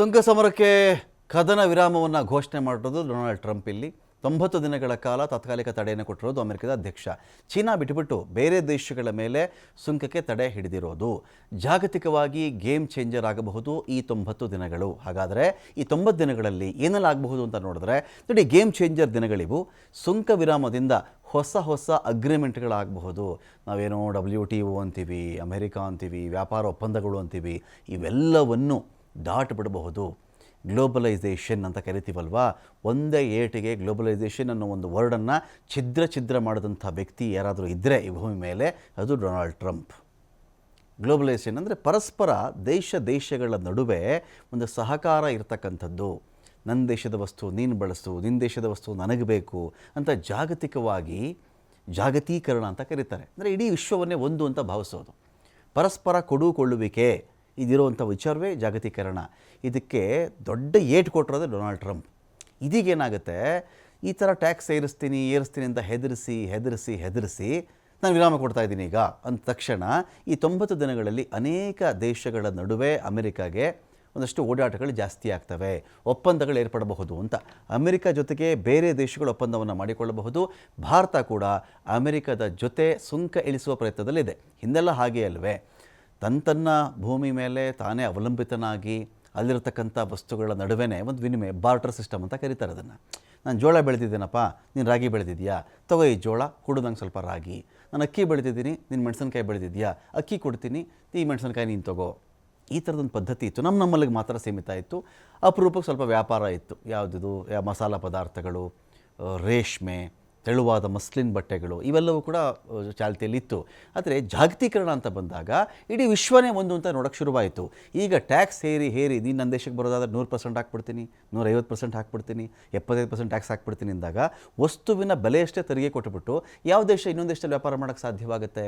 ಸುಂಕ ಸಮರಕ್ಕೆ ಕದನ ವಿರಾಮವನ್ನು ಘೋಷಣೆ ಮಾಡಿರೋದು ಡೊನಾಲ್ಡ್ ಟ್ರಂಪ್ ಇಲ್ಲಿ. ತೊಂಬತ್ತು ದಿನಗಳ ಕಾಲ ತಾತ್ಕಾಲಿಕ ತಡೆಯನ್ನು ಕೊಟ್ಟಿರೋದು ಅಮೆರಿಕದ ಅಧ್ಯಕ್ಷ. ಚೀನಾ ಬಿಟ್ಟುಬಿಟ್ಟು ಬೇರೆ ದೇಶಗಳ ಮೇಲೆ ಸುಂಕಕ್ಕೆ ತಡೆ ಹಿಡಿದಿರೋದು. ಜಾಗತಿಕವಾಗಿ ಗೇಮ್ ಚೇಂಜರ್ ಆಗಬಹುದು ಈ ತೊಂಬತ್ತು ದಿನಗಳು. ಹಾಗಾದರೆ ಈ ತೊಂಬತ್ತು ದಿನಗಳಲ್ಲಿ ಏನೆಲ್ಲ ಆಗಬಹುದು ಅಂತ ನೋಡಿದ್ರೆ, ನೋಡಿ ಗೇಮ್ ಚೇಂಜರ್ ದಿನಗಳಿವು. ಸುಂಕ ವಿರಾಮದಿಂದ ಹೊಸ ಹೊಸ ಅಗ್ರಿಮೆಂಟ್ಗಳಾಗಬಹುದು. ನಾವೇನೋ ಡಬ್ಲ್ಯೂ ಟಿ ಒ ಅಂತೀವಿ, ಅಮೆರಿಕ ಅಂತೀವಿ, ವ್ಯಾಪಾರ ಒಪ್ಪಂದಗಳು ಅಂತೀವಿ. ಇವೆಲ್ಲವನ್ನು ದಾಟ್ ಬಿಡಬಹುದು ಗ್ಲೋಬಲೈಸೇಷನ್ ಅಂತ ಕರಿತೀವಲ್ವಾ? ಒಂದೇ ಏಟಿಗೆ ಗ್ಲೋಬಲೈಸೇಷನ್ ಅನ್ನೋ ಒಂದು ವರ್ಡನ್ನು ಛಿದ್ರ ಛಿದ್ರ ಮಾಡಿದಂಥ ವ್ಯಕ್ತಿ ಯಾರಾದರೂ ಇದ್ದರೆ ಈ ಭೂಮಿ ಮೇಲೆ, ಅದು ಡೊನಾಲ್ಡ್ ಟ್ರಂಪ್. ಗ್ಲೋಬಲೈಸೇಷನ್ ಅಂದರೆ ಪರಸ್ಪರ ದೇಶ ದೇಶಗಳ ನಡುವೆ ಒಂದು ಸಹಕಾರ ಇರತಕ್ಕಂಥದ್ದು. ನನ್ನ ದೇಶದ ವಸ್ತು ನೀನು ಬಳಸು ನಿನ್ನ ದೇಶದ ವಸ್ತು ನನಗೆ ಬೇಕು ಅಂತ ಜಾಗತಿಕವಾಗಿ ಜಾಗತೀಕರಣ ಅಂತ ಕರೀತಾರೆ. ಅಂದರೆ ಇಡೀ ವಿಶ್ವವನ್ನೇ ಒಂದು ಅಂತ ಭಾವಿಸೋದು. ಪರಸ್ಪರ ಕೊಡುಕೊಳ್ಳುವಿಕೆ ಇದಿರುವಂಥ ವಿಚಾರವೇ ಜಾಗತೀಕರಣ. ಇದಕ್ಕೆ ದೊಡ್ಡ ಏಟು ಕೊಟ್ಟಿರೋದು ಡೊನಾಲ್ಡ್ ಟ್ರಂಪ್. ಇದೀಗೇನಾಗುತ್ತೆ? ಈ ಥರ ಟ್ಯಾಕ್ಸ್ ಏರಿಸ್ತೀನಿ ಏರಿಸ್ತೀನಿ ಅಂತ ಹೆದರಿಸಿ ಹೆದರಿಸಿ ಹೆದರಿಸಿ ನಾನು ವಿರಾಮ ಕೊಡ್ತಾ ಇದ್ದೀನಿ ಈಗ. ಅಂದ ತಕ್ಷಣ ಈ ತೊಂಬತ್ತು ದಿನಗಳಲ್ಲಿ ಅನೇಕ ದೇಶಗಳ ನಡುವೆ ಅಮೆರಿಕಾಗೆ ಒಂದಷ್ಟು ಓಡಾಟಗಳು ಜಾಸ್ತಿ ಆಗ್ತವೆ. ಒಪ್ಪಂದಗಳು ಏರ್ಪಡಬಹುದು ಅಂತ. ಅಮೆರಿಕ ಜೊತೆಗೆ ಬೇರೆ ದೇಶಗಳು ಒಪ್ಪಂದವನ್ನು ಮಾಡಿಕೊಳ್ಳಬಹುದು. ಭಾರತ ಕೂಡ ಅಮೆರಿಕದ ಜೊತೆ ಸುಂಕ ಇಳಿಸುವ ಪ್ರಯತ್ನದಲ್ಲಿದೆ. ಹಿಂದೆಲ್ಲ ಹಾಗೆ ಅಲ್ವೇ. ತನ್ನ ಭೂಮಿ ಮೇಲೆ ತಾನೇ ಅವಲಂಬಿತನಾಗಿ ಅಲ್ಲಿರತಕ್ಕಂಥ ವಸ್ತುಗಳ ನಡುವೆನೇ ಒಂದು ವಿನಿಮಯ, ಬಾರ್ಟರ್ ಸಿಸ್ಟಮ್ ಅಂತ ಕರೀತಾರೆ ಅದನ್ನು. ನಾನು ಜೋಳ ಬೆಳೆದಿದ್ದೀನಪ್ಪ, ನೀನು ರಾಗಿ ಬೆಳೆದಿದ್ಯಾ? ತಗೋ ಈ ಜೋಳ ಕೊಡು ಸ್ವಲ್ಪ ರಾಗಿ. ನಾನು ಅಕ್ಕಿ ಬೆಳೆದಿದ್ದೀನಿ, ನೀನು ಮೆಣಸಿನ್ಕಾಯಿ ಬೆಳೆದಿದ್ಯಾ? ಅಕ್ಕಿ ಕೊಡ್ತೀನಿ, ಈ ಮೆಣಸಿನ್ಕಾಯಿ ನೀನು ತಗೋ. ಈ ಥರದೊಂದು ಪದ್ಧತಿ ಇತ್ತು. ನಮ್ಮ ನಮ್ಮಲ್ಲಿಗೆ ಮಾತ್ರ ಸೀಮಿತ ಇತ್ತು. ಅಪರೂಪಕ್ಕೆ ಸ್ವಲ್ಪ ವ್ಯಾಪಾರ ಇತ್ತು. ಯಾವುದಿದು ಮಸಾಲ ಪದಾರ್ಥಗಳು, ರೇಷ್ಮೆ ತೆಳುವಾದ ಮಸ್ಲಿನ್ ಬಟ್ಟೆಗಳು ಇವೆಲ್ಲವೂ ಕೂಡ ಚಾಲ್ತಿಯಲ್ಲಿತ್ತು. ಆದರೆ ಜಾಗತೀಕರಣ ಅಂತ ಬಂದಾಗ ಇಡೀ ವಿಶ್ವನೇ ಒಂದು ಅಂತ ನೋಡೋಕ್ಕೆ ಶುರುವಾಯಿತು. ಈಗ ಟ್ಯಾಕ್ಸ್ ಹೇರಿ ಹೇರಿ, ನೀನು ನನ್ನ ದೇಶಕ್ಕೆ ಬರೋದಾದ್ರೆ ನೂರು ಪರ್ಸೆಂಟ್ ಹಾಕ್ಬಿಡ್ತೀನಿ, ನೂರೈವತ್ತು ಪರ್ಸೆಂಟ್ ಹಾಕ್ಬಿಡ್ತೀನಿ, ಎಪ್ಪತ್ತೈದು ಪರ್ಸೆಂಟ್ ಟ್ಯಾಕ್ಸ್ ಹಾಕ್ಬಿಡ್ತೀನಿ ಅಂದಾಗ ವಸ್ತುವಿನ ಬೆಲೆಯಷ್ಟೇ ತೆರಿಗೆ ಕೊಟ್ಟುಬಿಟ್ಟು ಯಾವ ದೇಶ ಇನ್ನೊಂದು ದೇಶದಲ್ಲಿ ವ್ಯಾಪಾರ ಮಾಡೋಕ್ಕೆ ಸಾಧ್ಯವಾಗುತ್ತೆ?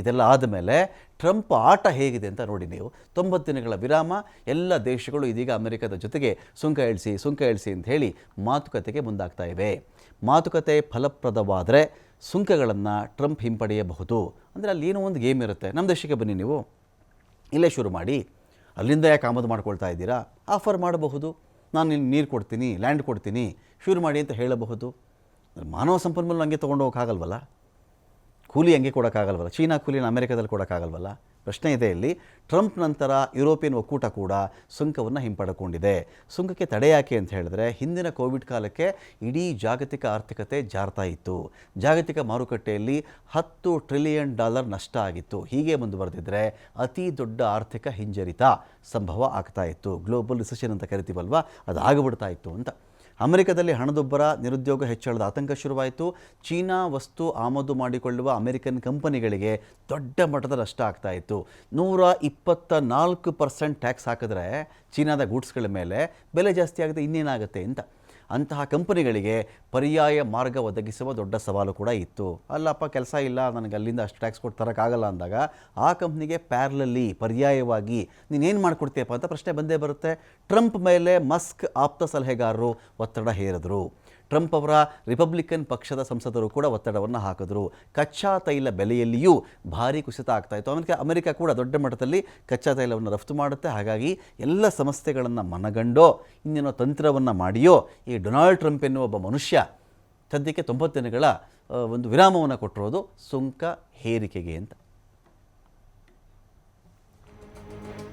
ಇದೆಲ್ಲ ಆದಮೇಲೆ ಟ್ರಂಪ್ ಆಟ ಹೇಗಿದೆ ಅಂತ ನೋಡಿ ನೀವು. ತೊಂಬತ್ತು ದಿನಗಳ ವಿರಾಮ, ಎಲ್ಲ ದೇಶಗಳು ಇದೀಗ ಅಮೆರಿಕದ ಜೊತೆಗೆ ಸುಂಕ ಇಳಿಸಿ ಸುಂಕ ಇಳಿಸಿ ಅಂತ ಹೇಳಿ ಮಾತುಕತೆಗೆ ಮುಂದಾಗ್ತಾ ಇವೆ. ಮಾತುಕತೆ ಫಲಪ್ರದವಾದರೆ ಸುಂಕಗಳನ್ನು ಟ್ರಂಪ್ ಹಿಂಪಡೆಯಬಹುದು. ಅಂದರೆ ಅಲ್ಲಿ ಏನೋ ಒಂದು ಗೇಮ್ ಇರುತ್ತೆ. ನಮ್ಮ ದೇಶಕ್ಕೆ ಬನ್ನಿ ನೀವು. ಇಲ್ಲೇ ಶುರು ಮಾಡಿ. ಅಲ್ಲಿಂದ ಯಾಕೆ ಆಮದು ಮಾಡ್ಕೊಳ್ತಾ ಇದ್ದೀರಾ? ಆಫರ್ ಮಾಡಬಹುದು. ನಾನು ಇಲ್ಲಿ ನೀರು ಕೊಡ್ತೀನಿ, ಲ್ಯಾಂಡ್ ಕೊಡ್ತೀನಿ, ಶುರು ಮಾಡಿ ಅಂತ ಹೇಳಬಹುದು. ಮಾನವ ಸಂಪನ್ಮೂಲ ಹಂಗೆ ತೊಗೊಂಡು ಹೋಗೋಕ್ಕಾಗಲ್ವಲ್ಲ? ಕೂಲಿ ಹಂಗೆ ಕೊಡೋಕ್ಕಾಗಲ್ವಲ್ಲ? ಚೀನಾ ಕೂಲಿನ ಅಮೆರಿಕದಲ್ಲಿ ಕೊಡೋಕ್ಕಾಗಲ್ವಲ್ಲ? ಪ್ರಶ್ನೆ ಇದೆ ಇಲ್ಲಿ. ಟ್ರಂಪ್ ನಂತರ ಯುರೋಪಿಯನ್ ಒಕ್ಕೂಟ ಕೂಡ ಸುಂಕವನ್ನು ಹಿಂಪಡ್ಕೊಂಡಿದೆ ಸುಂಕಕ್ಕೆ ತಡೆ ಯಾಕೆ ಅಂತ ಹೇಳಿದ್ರೆ, ಹಿಂದಿನ ಕೋವಿಡ್ ಕಾಲಕ್ಕೆ ಇಡೀ ಜಾಗತಿಕ ಆರ್ಥಿಕತೆ ಜಾರ್ತಾ ಇತ್ತು. ಜಾಗತಿಕ ಮಾರುಕಟ್ಟೆಯಲ್ಲಿ ಹತ್ತು ಟ್ರಿಲಿಯನ್ ಡಾಲರ್ ನಷ್ಟ ಆಗಿತ್ತು. ಹೀಗೆ ಮುಂದುವರೆದಿದ್ರೆ ಅತಿ ದೊಡ್ಡ ಆರ್ಥಿಕ ಹಿಂಜರಿತ ಸಂಭವ ಆಗ್ತಾ ಇತ್ತು. ಗ್ಲೋಬಲ್ ರಿಸೆಷನ್ ಅಂತ ಕರಿತೀವಲ್ವಾ? ಅದು ಆಗಿಬಿಡ್ತಾ ಇತ್ತು ಅಂತ. ಅಮೆರಿಕದಲ್ಲಿ ಹಣದುಬ್ಬರ, ನಿರುದ್ಯೋಗ ಹೆಚ್ಚಳದ ಆತಂಕ ಶುರುವಾಯಿತು. ಚೀನಾ ವಸ್ತು ಆಮದು ಮಾಡಿಕೊಳ್ಳುವ ಅಮೆರಿಕನ್ ಕಂಪನಿಗಳಿಗೆ ದೊಡ್ಡ ಮಟ್ಟದ ನಷ್ಟ ಆಗ್ತಾ ಇತ್ತು. ನೂರ ಇಪ್ಪತ್ತ ನಾಲ್ಕು ಪರ್ಸೆಂಟ್ ಟ್ಯಾಕ್ಸ್ ಹಾಕಿದ್ರೆ ಚೀನಾದ ಗೂಡ್ಸ್ಗಳ ಮೇಲೆ ಬೆಲೆ ಜಾಸ್ತಿ ಆಗುತ್ತೆ ಇನ್ನೇನಾಗುತ್ತೆ ಅಂತ. ಅಂತಹ ಕಂಪನಿಗಳಿಗೆ ಪರ್ಯಾಯ ಮಾರ್ಗ ಒದಗಿಸುವ ದೊಡ್ಡ ಸವಾಲು ಕೂಡ ಇತ್ತು. ಅಲ್ಲಪ್ಪ, ಕೆಲಸ ಇಲ್ಲ, ನನಗೆ ಅಲ್ಲಿಂದ ಅಷ್ಟು ಟ್ಯಾಕ್ಸ್ ಕೊಟ್ಟು ತರೋಕ್ಕಾಗಲ್ಲ ಅಂದಾಗ ಆ ಕಂಪ್ನಿಗೆ ಪ್ಯಾರ್ಲಲ್ಲಿ ಪರ್ಯಾಯವಾಗಿ ನೀನೇನು ಮಾಡಿಕೊಡ್ತೀಯಪ್ಪ ಅಂತ ಪ್ರಶ್ನೆ ಬಂದೇ ಬರುತ್ತೆ. ಟ್ರಂಪ್ ಮೇಲೆ ಮಸ್ಕ್ ಆಪ್ತ ಸಲಹೆಗಾರರು ಒತ್ತಡ ಹೇರಿದ್ರು. ಟ್ರಂಪ್ ಅವರ ರಿಪಬ್ಲಿಕನ್ ಪಕ್ಷದ ಸಂಸದರು ಕೂಡ ಒತ್ತಡವನ್ನು ಹಾಕಿದ್ರು. ಕಚ್ಚಾ ತೈಲ ಬೆಲೆಯಲ್ಲಿಯೂ ಭಾರಿ ಕುಸಿತ ಆಗ್ತಾ ಇತ್ತು. ಅಮೆರಿಕ ಅಮೆರಿಕ ಕೂಡ ದೊಡ್ಡ ಮಟ್ಟದಲ್ಲಿ ಕಚ್ಚಾ ತೈಲವನ್ನು ರಫ್ತು ಮಾಡುತ್ತೆ. ಹಾಗಾಗಿ ಎಲ್ಲ ಸಮಸ್ಯೆಗಳನ್ನು ಮನಗಂಡೋ, ಇನ್ನೇನೋ ತಂತ್ರವನ್ನು ಮಾಡಿಯೋ ಈ ಡೊನಾಲ್ಡ್ ಟ್ರಂಪ್ ಎನ್ನುವ ಒಬ್ಬ ಮನುಷ್ಯ ಸದ್ಯಕ್ಕೆ ತೊಂಬತ್ತು ದಿನಗಳ ಒಂದು ವಿರಾಮವನ್ನು ಕೊಟ್ಟಿರೋದು ಸುಂಕ ಹೇರಿಕೆಗೆ ಅಂತ.